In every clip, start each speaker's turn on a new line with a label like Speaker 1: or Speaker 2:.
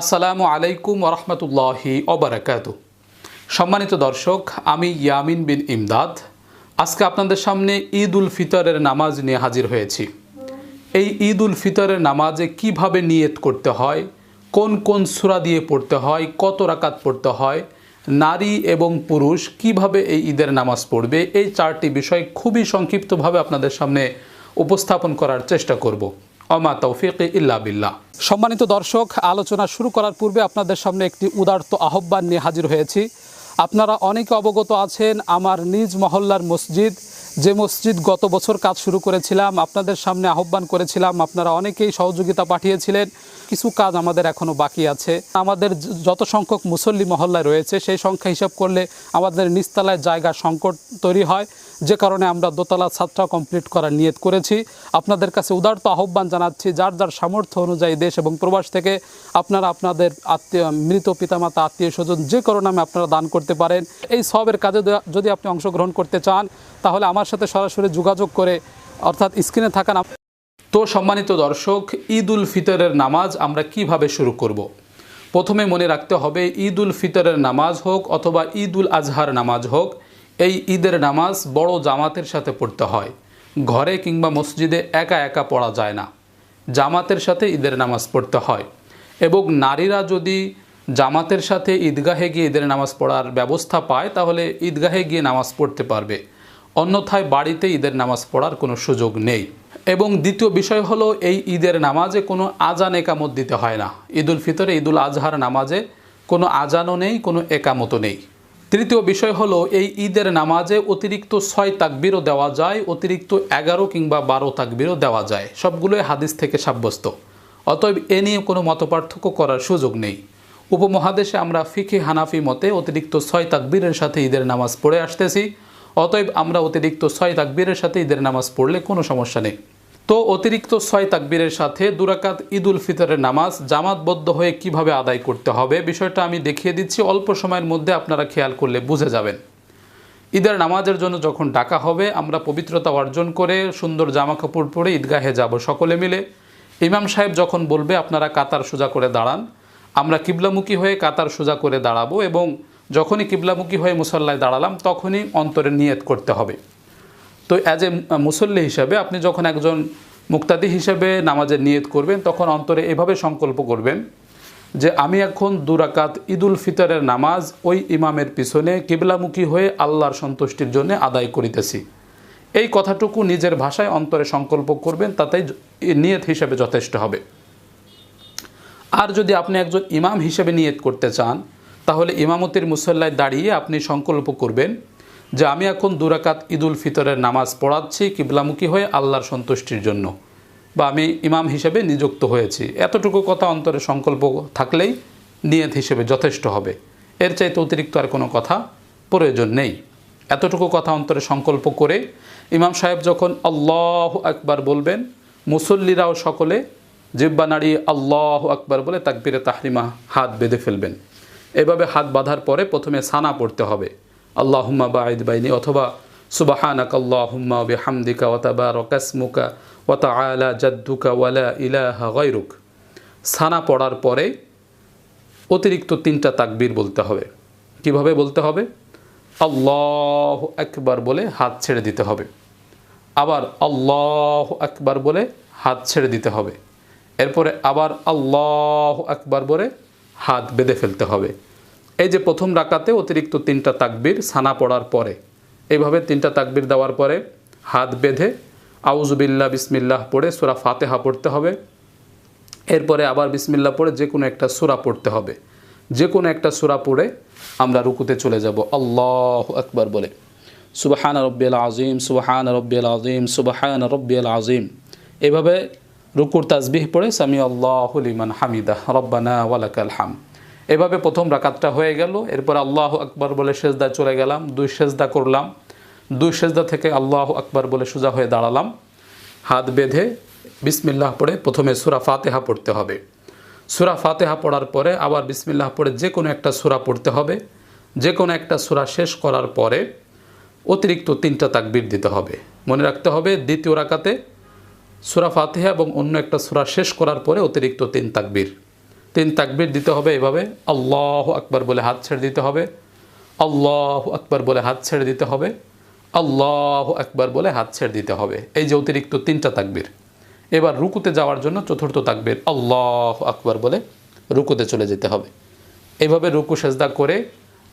Speaker 1: আসসালামু আলাইকুম ওরহমতুল্লাহি অবরাকাত সম্মানিত দর্শক, আমি ইয়ামিন বিন ইমদাদ। আজকে আপনাদের সামনে ঈদ উল ফিতরের নামাজ নিয়ে হাজির হয়েছি। এই ঈদ উল ফিতরের নামাজে কীভাবে নিয়ত করতে হয়, কোন কোন সূরা দিয়ে পড়তে হয়, কত রাকাত পড়তে হয়, নারী এবং পুরুষ কীভাবে এই ঈদের নামাজ পড়বে, এই চারটি বিষয় খুবই সংক্ষিপ্তভাবে আপনাদের সামনে উপস্থাপন করার চেষ্টা করব। অমা তৌফিক ইল্লা বিল্লাহ। সম্মানিত দর্শক, আলোচনা শুরু করার পূর্বে আপনাদের সামনে একটি উদার্ত আহ্বান নিয়ে হাজির হয়েছি। আপনারা অনেকে অবগত আছেন, আমার নিজ মহল্লার মসজিদ, যে মসজিদ গত বছর কাজ শুরু করেছিলাম, আপনাদের সামনে আহ্বান করেছিলাম, আপনারা অনেকেই সহযোগিতা পাঠিয়েছিলেন, কিছু কাজ আমাদের এখনও বাকি আছে। আমাদের যত সংখ্যক মুসল্লি মহল্লায় রয়েছে, সেই সংখ্যা হিসাব করলে আমাদের নিচতলায় জায়গা সংকট তৈরি হয়। যে কারণে আমরা দোতলা ছাত্রা কমপ্লিট করার নিয়ত করেছি আপনাদের কাছে উদারত আহ্বান জানাচ্ছি, যার যার সামর্থ্য অনুযায়ী দেশ এবং প্রবাস থেকে আপনারা আপনাদের আত্মীয়, মৃত পিতামাতা, আত্মীয় স্বজন যে কোনো নামে আপনারা দান করতে পারেন এই সবের কাজে যদি আপনি অংশগ্রহণ করতে চান, তাহলে আমার সাথে সরাসরি যোগাযোগ করে অর্থাৎ স্ক্রিনে থাকা তো সম্মানিত দর্শক ঈদ উল ফিতরের নামাজ আমরা কীভাবে শুরু করব। প্রথমে মনে রাখতে হবে ঈদ উল ফিতরের নামাজ হোক অথবা ঈদ উল আজহার নামাজ হোক এই ঈদের নামাজ বড় জামাতের সাথে পড়তে হয়। ঘরে কিংবা মসজিদে একা একা পড়া যায় না। জামাতের সাথে ঈদের নামাজ পড়তে হয়। এবং নারীরা যদি জামাতের সাথে ঈদগাহে গিয়ে ঈদের নামাজ পড়ার ব্যবস্থা পায়, তাহলে ঈদগাহে গিয়ে নামাজ পড়তে পারবে। অন্যথায় বাড়িতে ঈদের নামাজ পড়ার কোনো সুযোগ নেই। এবং দ্বিতীয় বিষয় হলো, এই ঈদের নামাজে কোনো আজান একামত দিতে হয় না। ঈদুল ফিতরে ঈদুল আজহার নামাজে কোনো আজানও নেই, কোনো একামতও নেই। তৃতীয় বিষয় হলো, এই ঈদের নামাজে অতিরিক্ত ছয় তাকবিরও দেওয়া যায়, অতিরিক্ত এগারো কিংবা বারো তাকবিরও দেওয়া যায়। সবগুলোই হাদিস থেকে সাব্যস্ত। অতএব এ নিয়ে কোনো মতপার্থক্য করার সুযোগ নেই। উপমহাদেশে আমরা ফিকে হানাফি মতে অতিরিক্ত ছয় তাকবীরের সাথে ঈদের নামাজ পড়ে আসতেছি। অতএব আমরা অতিরিক্ত ছয় তাকবীরের সাথে ঈদের নামাজ পড়লে কোনো সমস্যা নেই। তো অতিরিক্ত ছয় তাকবীরের সাথে দুরাকাত ঈদ উল ফিতরের নামাজ জামাতবদ্ধ হয়ে কীভাবে আদায় করতে হবে বিষয়টা আমি দেখিয়ে দিচ্ছি। অল্প সময়ের মধ্যে আপনারা খেয়াল করলে বুঝে যাবেন। ঈদের নামাজের জন্য যখন ডাকা হবে, আমরা পবিত্রতা অর্জন করে সুন্দর জামা কাপড় পরে ঈদগাহে যাব সকলে মিলে। ইমাম সাহেব যখন বলবে, আপনারা কাতার সোজা করে দাঁড়ান, আমরা কিবলামুখী হয়ে কাতার সোজা করে দাঁড়াবো এবং যখনই কিবলামুখী হয়ে মুসল্লায় দাঁড়ালাম, তখনই অন্তরে নিয়ত করতে হবে। তো অ্যাজ এ মুসল্লি হিসাবে আপনি যখন একজন মুক্তাদি হিসেবে নামাজের নিয়ত করবেন, তখন অন্তরে এভাবে সংকল্প করবেন যে আমি এখন দুরাকাত ঈদুল ফিতরের নামাজ ওই ইমামের পিছনে কিবলামুখী হয়ে আল্লাহর সন্তুষ্টির জন্য আদায় করিতেছি। এই কথাটুকু নিজের ভাষায় অন্তরে সংকল্প করবেন, তাতেই নিয়ত হিসেবে যথেষ্ট হবে। আর যদি আপনি একজন ইমাম হিসেবে নিয়ত করতে চান, তাহলে ইমামতির মুসল্লায় দাঁড়িয়ে আপনি সংকল্প করবেন যে আমি এখন দুরাকাত ঈদুল ফিতরের নামাজ পড়াচ্ছি, কিবলামুখী হয়ে আল্লাহর সন্তুষ্টির জন্য। বা আমি ইমাম হিসেবে নিযুক্ত হয়েছি। এতটুকু কথা অন্তরে সংকল্প থাকলেই নিয়ত হিসেবে যথেষ্ট হবে। এর চাইতে অতিরিক্ত আর কোনো কথা প্রয়োজন নেই। এতটুকু কথা অন্তরে সংকল্প করে ইমাম সাহেব যখন আল্লাহ আকবার বলবেন, মুসল্লিরাও সকলে জিব্বা নাড়িয়ে আল্লাহ আকবার বলে তাকবিরে তাহরিমা হাত বেঁধে ফেলবেন। এভাবে হাত বাঁধার পরে প্রথমে সানা পড়তে হবে। আল্লাহুম্মা বাঈদ বাইনি অথবা সুবাহানাক আল্লাহুম্মা বিহামদিকা ওয়া তাবারাকাসমুকা ওয়া তাআলা জাদ্দুকা ওয়ালা ইলাহা গায়রুক। সানা পড়ার পরে অতিরিক্ত তিনটা তাকবীর বলতে হবে। কীভাবে বলতে হবে? আল্লাহ একবার বলে হাত ছেড়ে দিতে হবে। আবার আল্লাহ একবার বলে হাত ছেড়ে দিতে হবে। এরপরে আবার আল্লাহ একবার বলে হাত বেঁধে ফেলতে হবে। এই যে প্রথম রাকাতে অতিরিক্ত তিনটা তাকবির সানা পড়ার পরে এইভাবে তিনটা তাকবির দেওয়ার পরে হাত বেঁধে আউজুবিল্লাহ বিসমিল্লাহ পড়ে সুরা ফাতেহা পড়তে হবে। এরপরে আবার বিসমিল্লাহ পড়ে যে কোনো একটা সূরা পড়তে হবে। যে কোনো একটা সূরা পড়ে আমরা রুকুতে চলে যাব। আল্লাহ আকবার বলে, সুবাহান রব্বিয়াল আজিম সুবাহান রব্বিয়াল আজিম সুবাহান রব্বিয়াল আজিম এভাবে রুকুর তাজবিহ পড়ে সামি আল্লাহ লিমান হামিদা রব্বানা ওয়ালাকাল হাম এভাবে প্রথম রাকাতটা হয়ে গেল। এরপর আল্লাহ আকবার বলে সেজদা চলে গেলাম, দুই সেজদা করলাম। দুই সেজদা থেকে আল্লাহ আকবার বলে সোজা হয়ে দাঁড়ালাম। হাত বেঁধে বিসমিল্লাহ পড়ে প্রথমে সুরা ফাতেহা পড়তে হবে। সুরা ফাতেহা পড়ার পরে আবার বিসমিল্লাহ পড়ে যে কোনো একটা সুরা পড়তে হবে। যে কোনো একটা সুরা শেষ করার পরে অতিরিক্ত তিনটা তাকবির দিতে হবে। মনে রাখতে হবে দ্বিতীয় রাকাতে সুরা ফাতেহা এবং অন্য একটা সুরা শেষ করার পরে অতিরিক্ত তিন তাকবির। তিন তাকবির দিতে হবে এভাবে, আল্লাহ আকবার বলে হাত ছেড়ে দিতে হবে, আল্লাহ আকবর বলে হাত ছেড়ে দিতে হবে, আল্লাহ আকবার বলে হাত ছেড়ে দিতে হবে। এই যে অতিরিক্ত তিনটা তাকবির। এবার রুকুতে যাওয়ার জন্য চতুর্থ তাকবির, আল্লাহ আকবর বলে রুকুতে চলে যেতে হবে। এভাবে রুকু সেজদা করে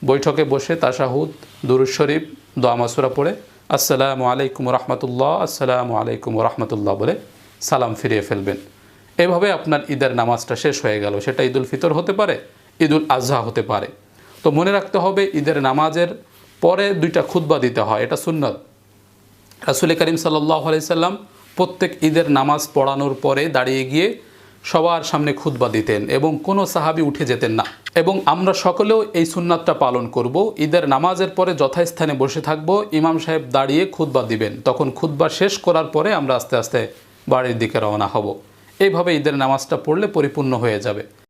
Speaker 1: বৈঠকে বসে তাশাহুদ দুরুজ শরীফ, দোয়া মাসুরা পড়ে আসসালামু আলাইকুম রহমতুল্লাহ, আসসালামু আলাইকুম রহমতুল্লাহ বলে সালাম ফিরিয়ে ফেলবেন। এভাবে আপনার ঈদের নামাজটা শেষ হয়ে গেল। সেটা ঈদুল ফিতর হতে পারে, ঈদুল আজহা হতে পারে। তো মনে রাখতে হবে, ঈদের নামাজের পরে দুইটা খুতবা দিতে হয়। এটা সুন্নত। রাসুল করিম সাল্লাহ আলাইসাল্লাম প্রত্যেক ঈদের নামাজ পড়ানোর পরে দাঁড়িয়ে গিয়ে সবার সামনে খুতবা দিতেন এবং কোনো সাহাবি উঠে যেতেন না। এবং আমরা সকলেও এই সুন্নাতটা পালন করব। ঈদের নামাজের পরে যথাস্থানে বসে থাকব, ইমাম সাহেব দাঁড়িয়ে খুতবা দিবেন। তখন খুতবা শেষ করার পরে আমরা আস্তে আস্তে বাড়ির দিকে রওনা হব। এইভাবে ঈদের নামাজটা পড়লে পরিপূর্ণ হয়ে যাবে।